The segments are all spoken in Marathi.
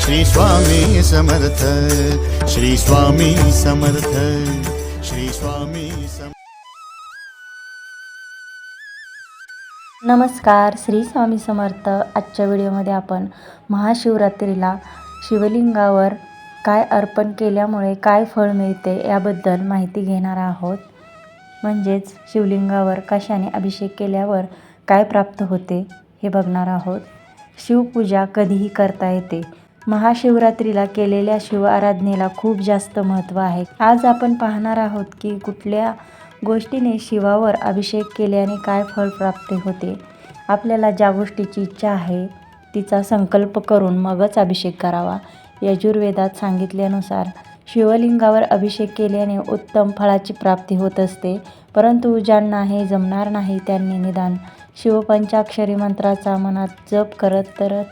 श्री स्वामी समर्थ श्री स्वामी समर्थ श्री स्वामी नमस्कार श्री स्वामी समर्थ. आजच्या व्हिडिओमध्ये आपण महाशिवरात्रीला शिवलिंगावर काय अर्पण केल्यामुळे काय फळ मिळते याबद्दल माहिती घेणार आहोत. म्हणजेच शिवलिंगावर कशाने अभिषेक केल्यावर काय प्राप्त होते हे बघणार आहोत. शिवपूजा कधीही करता येते. महाशिवरात्रीला केलेल्या शिव आराधनेला खूप जास्त महत्त्व आहे. आज आपण पाहणार आहोत की कुठल्या गोष्टीने शिवावर अभिषेक केल्याने काय फळ प्राप्ती होते. आपल्याला ज्या गोष्टीची इच्छा आहे तिचा संकल्प करून मगच अभिषेक करावा. यजुर्वेदात सांगितल्यानुसार शिवलिंगावर अभिषेक केल्याने उत्तम फळाची प्राप्ती होत असते. परंतु ज्यांना हे जमणार नाही त्यांनी निदान शिवपंचाक्षरी मंत्राचा मनात जप करत तर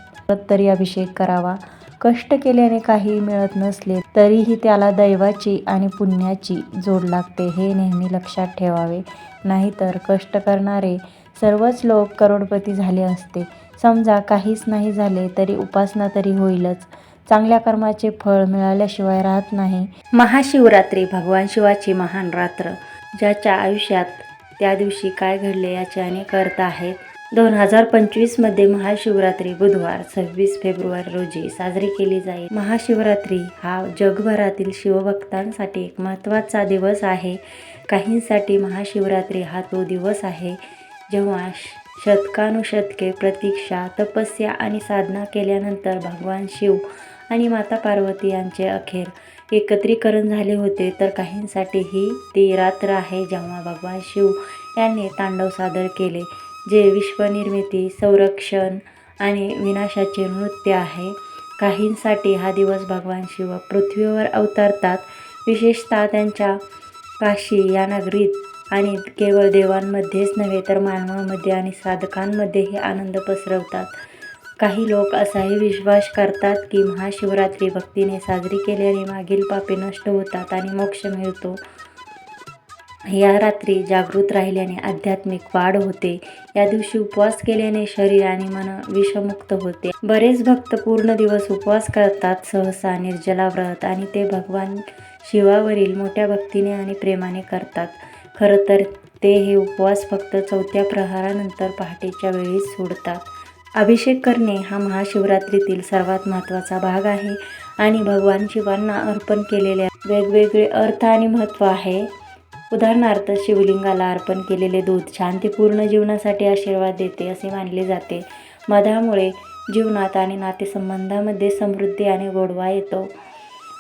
तरी अभिषेक करावा. कष्ट केल्याने काही मिळत नसले तरीही त्याला दैवाची आणि पुण्याची जोड लागते हे नेहमी लक्षात ठेवावे. नाहीतर कष्ट करणारे सर्वच लोक करोडपती झाले असते. समजा काहीच नाही झाले तरी उपासना तरी होईलच. चांगल्या कर्माचे फळ मिळाल्याशिवाय राहत नाही. महाशिवरात्री भगवान शिवाची महान रात्र ज्याच्या आयुष्यात त्या दिवशी काय घडले याचे अनेक अर्थ आहेत. दोन हजार पंचवीसमध्ये महाशिवरात्री बुधवार सव्वीस फेब्रुवारी रोजी साजरी केली जाईल. महाशिवरात्री हा जगभरातील शिवभक्तांसाठी एक महत्त्वाचा दिवस आहे. काहींसाठी महाशिवरात्री हा तो दिवस आहे जेव्हा श- शतकानुशतके प्रतीक्षा तपस्या आणि साधना केल्यानंतर भगवान शिव आणि माता पार्वती यांचे अखेर एकत्रीकरण झाले होते तर काहींसाठी ही ती रात्र आहे जेव्हा भगवान शिव यांनी तांडव सादर केले जे विश्वनिर्मिती संरक्षण आणि विनाशाचे नृत्य आहे. काहींसाठी हा दिवस भगवान शिव पृथ्वीवर अवतरतात. विशेषतः त्यांच्या काशी या नगरीत आणि केवळ देवांमध्येच नव्हे तर मानवामध्ये आणि साधकांमध्येही आनंद पसरवतात. काही लोक असाही विश्वास करतात की महाशिवरात्री भक्तीने साजरी केल्याने मागील पापे नष्ट होतात आणि मोक्ष मिळतो. या रात्री जागृत राहिल्याने आध्यात्मिक वाढ होते. या दिवशी उपवास केल्याने शरीर आणि मन विषमुक्त होते. बरेच भक्त पूर्ण दिवस उपवास करतात सहसा निर्जला व्रत आणि ते भगवान शिवावरील मोठ्या भक्तीने आणि प्रेमाने करतात. खरं तर ते हे उपवास फक्त चौथ्या प्रहारानंतर पहाटेच्या वेळी सोडतात. अभिषेक करणे हा महाशिवरात्रीतील सर्वात महत्त्वाचा भाग आहे आणि भगवान शिवांना अर्पण केलेल्या वेगवेगळे अर्थ आणि महत्त्व आहे. उदाहरणार्थ शिवलिंगाला अर्पण केलेले दूध शांतीपूर्ण जीवनासाठी आशीर्वाद देते असे मानले जाते. मधामुळे जीवनात आणि नातेसंबंधामध्ये समृद्धी आणि गोडवा येतो.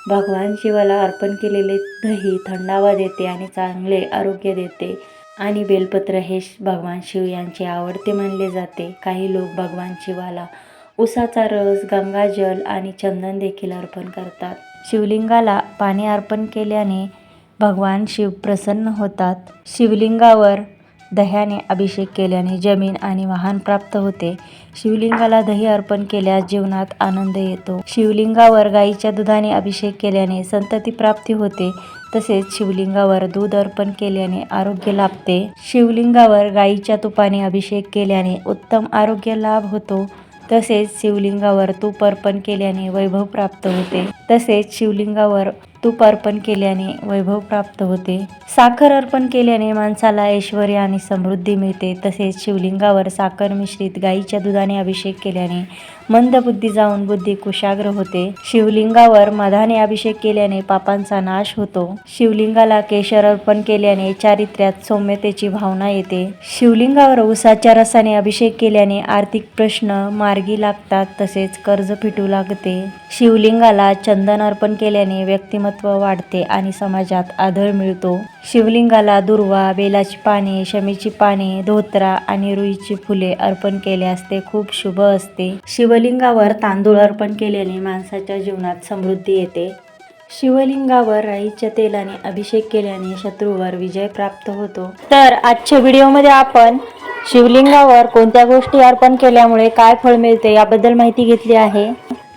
भगवान शिवाला अर्पण केलेले दही थंडावा देते आणि चांगले आरोग्य देते. आणि बेलपत्र हे श- भगवान शिव यांचे आवडते मानले जाते. काही लोक भगवान शिवाला उसाचा रस गंगाजल आणि चंदन देखील अर्पण करतात. शिवलिंगाला पाणी अर्पण केल्याने भगवान शिव प्रसन्न होतात. शिवलिंगावर दह्याने अभिषेक केल्याने जमीन आणि वाहन प्राप्त होते. शिवलिंगाला दही अर्पण केल्यास जीवनात आनंद येतो. शिवलिंगावर गाईच्या दुधाने अभिषेक केल्याने संतती प्राप्ती होते. तसेच शिवलिंगावर दूध अर्पण केल्याने आरोग्य लाभते. शिवलिंगावर गाईच्या तुपाने अभिषेक केल्याने उत्तम आरोग्य लाभ होतो. तसेच शिवलिंगावर तूप अर्पण केल्याने वैभव प्राप्त होते. तसेच शिवलिंगावर तूप अर्पण केल्याने वैभव प्राप्त होते. साखर अर्पण केल्याने माणसाला ऐश्वर आणि समृद्धी मिळते. तसेच शिवलिंगावर साखर मिश्रित गाईच्या दुधाने अभिषेक केल्याने मंद बुद्धी जाऊन बुद्धी कुशाग्र होते. शिवलिंगावर मधाने अभिषेक केल्याने पापांचा नाश होतो. शिवलिंगाला केशर अर्पण केल्याने चारित्र्यात सौम्यतेची भावना येते. शिवलिंगावर उसाच्या रसाने अभिषेक केल्याने आर्थिक प्रश्न मार्गी लागतात तसेच कर्ज फिटू लागते. शिवलिंगाला चंदन अर्पण केल्याने व्यक्तिमत्व वाढते आणि समाजात आदर मिळतो. शिवलिंगाला दुर्वा बेलाची पाने शमीची पाने धोत्रा आणि रुईची फुले अर्पण केल्यास ते खूप शुभ असते. शिवलिंगावर तांदूळ अर्पण केल्याने माणसाच्या जीवनात समृद्धी येते. शिवलिंगावर राईच्या तेलाने अभिषेक केल्याने शत्रूवर विजय प्राप्त होतो. तर आजच्या व्हिडिओमध्ये आपण शिवलिंगावर कोणत्या गोष्टी अर्पण केल्यामुळे काय फळ मिळते याबद्दल माहिती घेतली आहे.